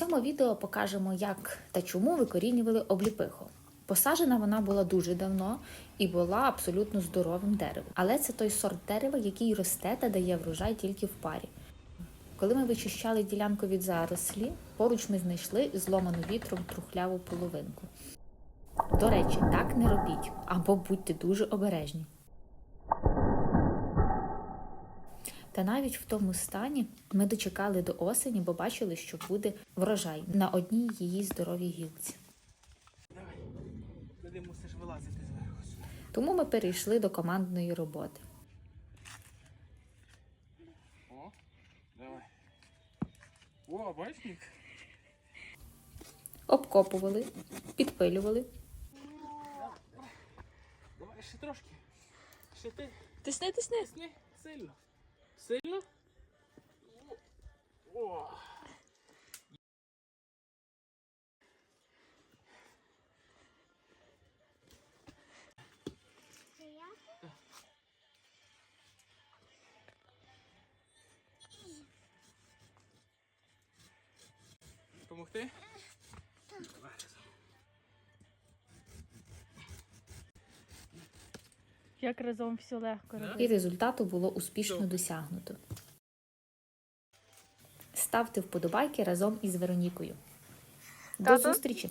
Цьому відео покажемо, як та чому викорінювали обліпиху. Посаджена вона була дуже давно і була абсолютно здоровим деревом. Але це той сорт дерева, який росте та дає врожай тільки в парі. Коли ми вичищали ділянку від зарослі, поруч ми знайшли зломану вітром трухляву половинку. До речі, так не робіть або будьте дуже обережні. Та навіть в тому стані ми дочекали до осені, бо бачили, що буде врожай на одній її здоровій гілці. Давай. Туди мусиш вилазити зверху. Тому ми перейшли до командної роботи. О, давай. О, бачник? Обкопували, підпилювали, Давай ще трошки. Ще ти. тисни, тисни. Тисни. Сильно. Сильно. О. О. Помогти? Як разом все легко робити. І результату було успішно досягнуто. Ставте вподобайки разом із Веронікою. До зустрічі!